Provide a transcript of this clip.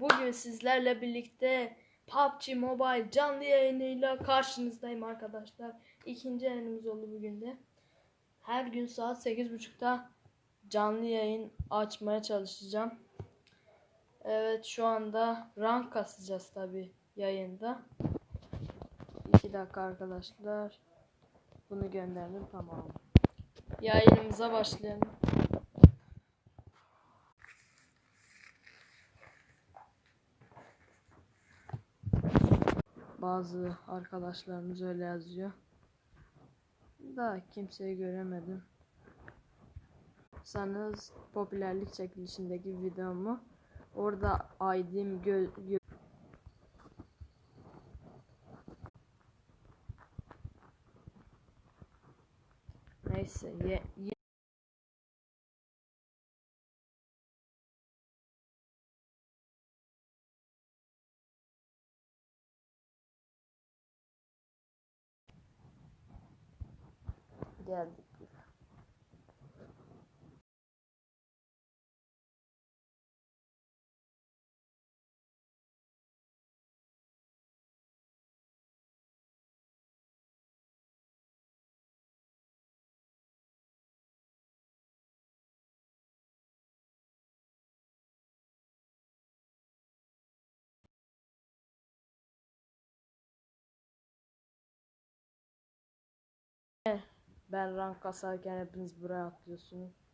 Bugün sizlerle birlikte PUBG Mobile canlı yayınıyla karşınızdayım arkadaşlar. İkinci yayınımız oldu bugün de. Her gün saat 8.30'da canlı yayın açmaya çalışacağım. Evet şu anda rank kasacağız tabi yayında. 2 dakika arkadaşlar. Bunu gönderdim tamam. Yayınımıza başlayalım. Bazı arkadaşlarımız öyle yazıyor. Da kimseyi göremedim. Sanız popülerlik çekilişindeki videomu orada ID'm gö gö- Neyse ye, ye- geldik. Ben rank kasarken hepiniz buraya atlıyorsunuz.